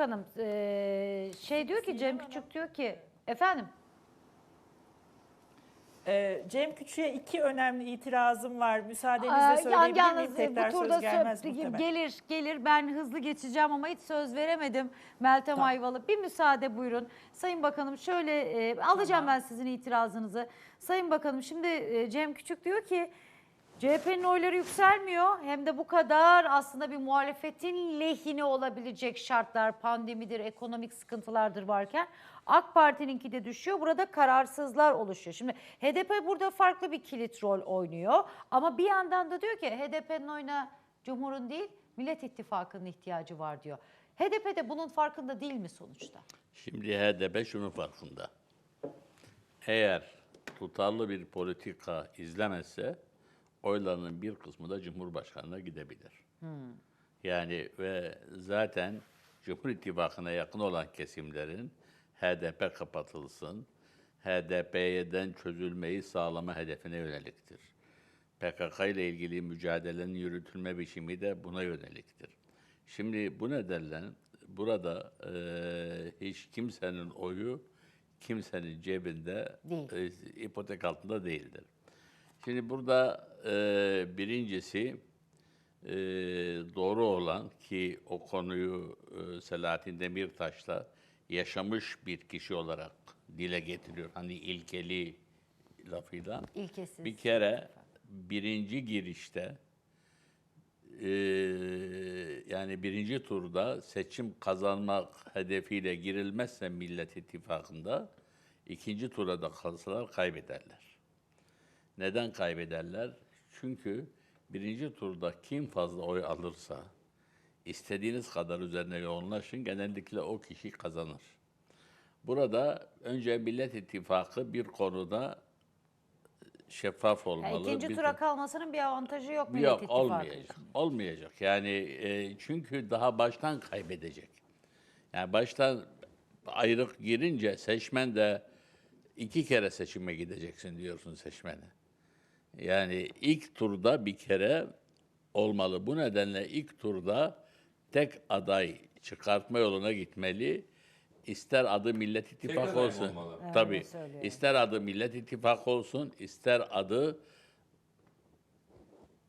Hanım eee, şey diyor ki Cem Küçük diyor ki efendim Ee, Cem Küçük'e iki önemli itirazım var. Aa, Müsaadenizle yan- söyleyebilir miyim? yalnız Tekrar bu turda söz gelmez sö- muhtemelen. gelir gelir ben hızlı geçeceğim ama hiç söz veremedim Meltem Tamam. Ayvalı. Bir müsaade buyurun. Sayın Bakanım şöyle e, alacağım ben sizin itirazınızı. Sayın Bakanım şimdi e, Cem Küçük diyor ki CHP'nin oyları yükselmiyor. Hem de bu kadar aslında bir muhalefetin lehine olabilecek şartlar, pandemidir, ekonomik sıkıntılardır varken AK Parti'ninki de düşüyor. Burada kararsızlar oluşuyor. Şimdi HDP burada farklı bir kilit rol oynuyor. Ama bir yandan da diyor ki HDP'nin oyuna Cumhur'un değil Millet İttifakı'nın ihtiyacı var diyor. HDP de bunun farkında değil mi sonuçta? Şimdi HDP şunun farkında. Eğer tutarlı bir politika izlemezse oylarının bir kısmı da Cumhurbaşkanı'na gidebilir. Yani ve zaten Cumhur İttifakı'na yakın olan kesimlerin HDP kapatılsın, HDP'den çözülmeyi sağlama hedefine yöneliktir. PKK ile ilgili mücadelenin yürütülme biçimi de buna yöneliktir. Şimdi bu nedenle burada eee, hiç kimsenin oyu kimsenin cebinde e, ipotek altında değildir. Şimdi burada eee, birincisi eee, doğru olan ki o konuyu eee, Selahattin Demirtaş'la yaşamış bir kişi olarak dile getiriyor. Hani ilkeli lafıyla. İlkesiz. Bir kere birinci girişte eee, yani birinci turda seçim kazanmak hedefiyle girilmezse Millet İttifakı'nda ikinci tura da kalsalar kaybederler. Neden kaybederler? Çünkü birinci turda kim fazla oy alırsa istediğiniz kadar üzerine yoğunlaşın genellikle o kişi kazanır. Burada önce Millet İttifakı bir konuda şeffaf Yani olmalı. ikinci bir- tura kalmasının bir avantajı yok Millet Yok İttifakı olmayacak. için. Olmayacak. Yani e, çünkü daha baştan kaybedecek. Yani baştan ayrık girince seçmen de iki kere seçime gideceksin diyorsun seçmene. Yani ilk turda bir kere olmalı. Bu nedenle ilk turda tek aday çıkartma yoluna gitmeli. İster adı Millet İttifakı aday mı olsun. olmalı? Tabii. Söylüyor. İster adı Millet İttifakı olsun, ister adı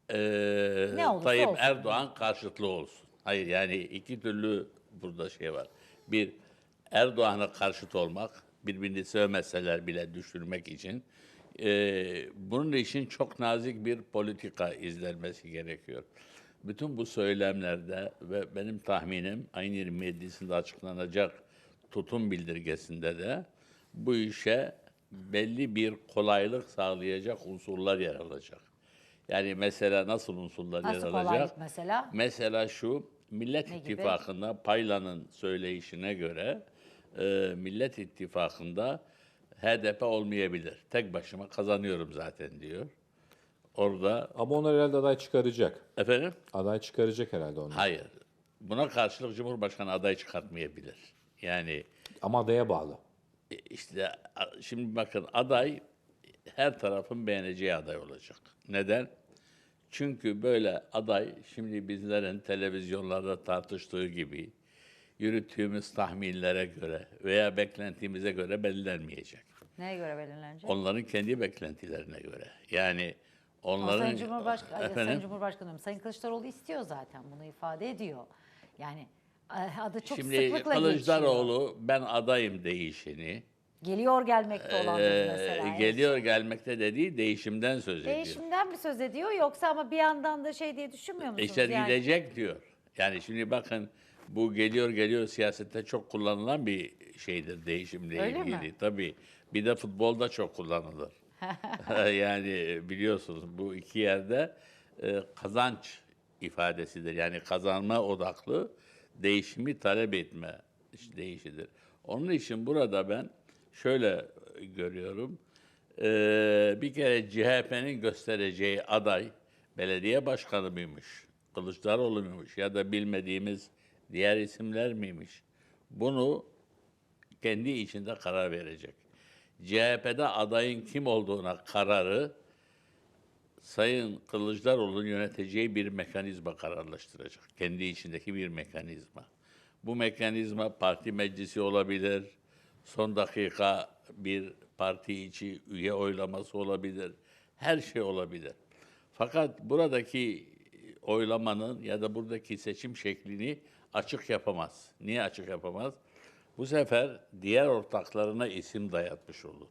eee Ne olursa Tayyip olsun. Erdoğan karşıtlığı olsun. Hayır yani iki türlü burada şey var. Bir Erdoğan'a karşıt olmak, birbirini sevmeseler bile düşürmek için. Eee, bunun için çok nazik bir politika izlenmesi gerekiyor. Bütün bu söylemlerde ve benim tahminim ayın 27'sinde açıklanacak tutum bildirgesinde de bu işe belli bir kolaylık sağlayacak unsurlar yer alacak. Yani mesela nasıl unsurlar Nasıl yer kolaylık alacak? mesela? Mesela şu Millet Ne gibi? İttifakı'nda Payla'nın söyleyişine göre e, Millet İttifakı'nda HDP olmayabilir. Tek başıma kazanıyorum zaten diyor. Orada Ama onlar herhalde aday çıkaracak. efendim Aday çıkaracak herhalde onlar. hayır. Buna karşılık Cumhurbaşkanı aday çıkartmayabilir. Yani Ama adaya bağlı. E, İşte a- şimdi bakın aday her tarafın beğeneceği aday olacak. Neden? Çünkü böyle aday şimdi bizlerin televizyonlarda tartıştığı gibi yürüttüğümüz tahminlere göre veya beklentimize göre belirlenmeyecek. Neye göre belirlenecek? Onların kendi beklentilerine göre. Yani Ama onların Sayın Cumhurbaşkanı, Sayın Efendim? Cumhurbaşkanı diyorum, Sayın Kılıçdaroğlu istiyor zaten bunu ifade ediyor. Yani e, adı çok Şimdi sıklıkla geçiyor. Kılıçdaroğlu ben adayım değişini Geliyor gelmekte olan eee, mesela. geliyor gelmekte dediği değişimden söz ediyor. Değişimden mi söz ediyor yoksa ama bir yandan da şey diye düşünmüyor musunuz? İşte yani, gidecek diyor. Yani şimdi bakın bu geliyor geliyor siyasette çok kullanılan bir şeydir değişimle Öyle ilgili. mi? Tabii. Bir de futbolda çok kullanılır. yani biliyorsunuz bu iki yerde e, kazanç ifadesidir. Yani kazanma odaklı değişimi talep etme değişidir. Onun için burada ben şöyle görüyorum. Ee, bir kere CHP'nin göstereceği aday belediye başkanı mıymış, Kılıçdaroğlu muymuş ya da bilmediğimiz diğer isimler miymiş? Bunu kendi içinde karar verecek. CHP'de adayın kim olduğuna kararı Sayın Kılıçdaroğlu'nun yöneteceği bir mekanizma kararlaştıracak. Kendi içindeki bir mekanizma. Bu mekanizma parti meclisi olabilir, son dakika bir parti içi üye oylaması olabilir, her şey olabilir. Fakat buradaki oylamanın ya da buradaki seçim şeklini açık yapamaz. Niye açık yapamaz? Bu sefer diğer ortaklarına isim dayatmış olur.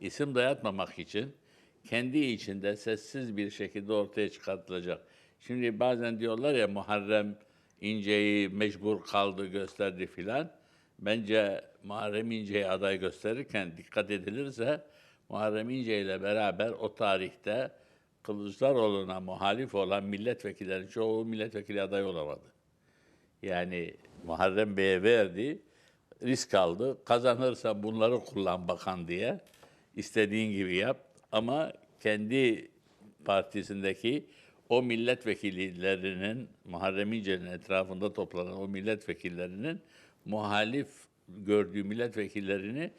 İsim dayatmamak için kendi içinde sessiz bir şekilde ortaya çıkartılacak. Şimdi bazen diyorlar ya Muharrem İnce'yi mecbur kaldı gösterdi filan. Bence Muharrem İnce'yi aday gösterirken dikkat edilirse Muharrem İnce ile beraber o tarihte Kılıçdaroğlu'na muhalif olan milletvekillerin çoğu milletvekili aday olamadı. Yani Muharrem Bey'e verdi, risk aldı. Kazanırsa bunları kullan bakan diye istediğin gibi yap. Ama kendi partisindeki o milletvekillerinin, Muharrem İnce'nin etrafında toplanan o milletvekillerinin muhalif gördüğü milletvekillerini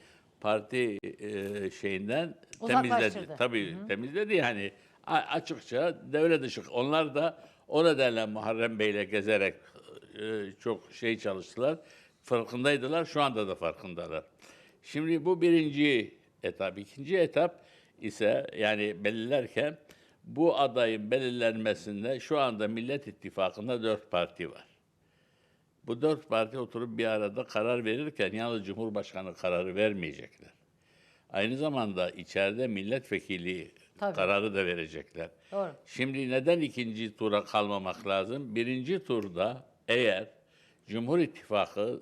parti e, şeyinden temizledi. Tabii temizledi yani açıkça devre dışı. Onlar da o nedenle Muharrem Bey'le gezerek e, çok şey çalıştılar. Farkındaydılar. Şu anda da farkındalar. Şimdi bu birinci etap. ikinci etap ise yani belirlerken bu adayın belirlenmesinde şu anda Millet İttifakı'nda dört parti var. Bu dört parti oturup bir arada karar verirken yalnız Cumhurbaşkanı kararı vermeyecekler. Aynı zamanda içeride milletvekili Tabii. kararı da verecekler. Doğru. Şimdi neden ikinci tura kalmamak lazım? Birinci turda eğer Cumhur İttifakı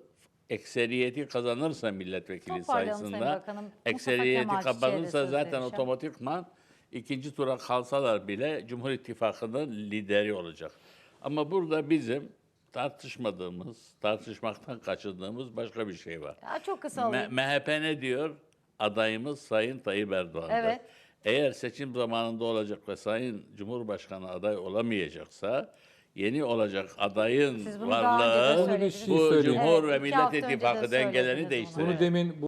ekseriyeti kazanırsa milletvekili Toparlayalım Sayın sayısında, Bakanım. Mustafa ekseriyeti Kemal Çiçek'e de kapanırsa söz zaten vereceğim. otomatikman ikinci tura kalsalar bile Cumhur İttifakı'nın lideri olacak. Ama burada bizim tartışmadığımız, tartışmaktan kaçındığımız başka bir şey var. Ya çok kısa Me- alayım. MHP ne diyor? Adayımız Sayın Tayyip Erdoğan'dır. Evet. Eğer seçim zamanında olacak ve Sayın Cumhurbaşkanı aday olamayacaksa yeni olacak adayın Siz bunu daha önce de varlığı söylediniz. bu söyleyeyim. Cumhur ve iki hafta Millet önce de İttifakı söylediniz dengelerini bunu. değiştirir. Bunu demin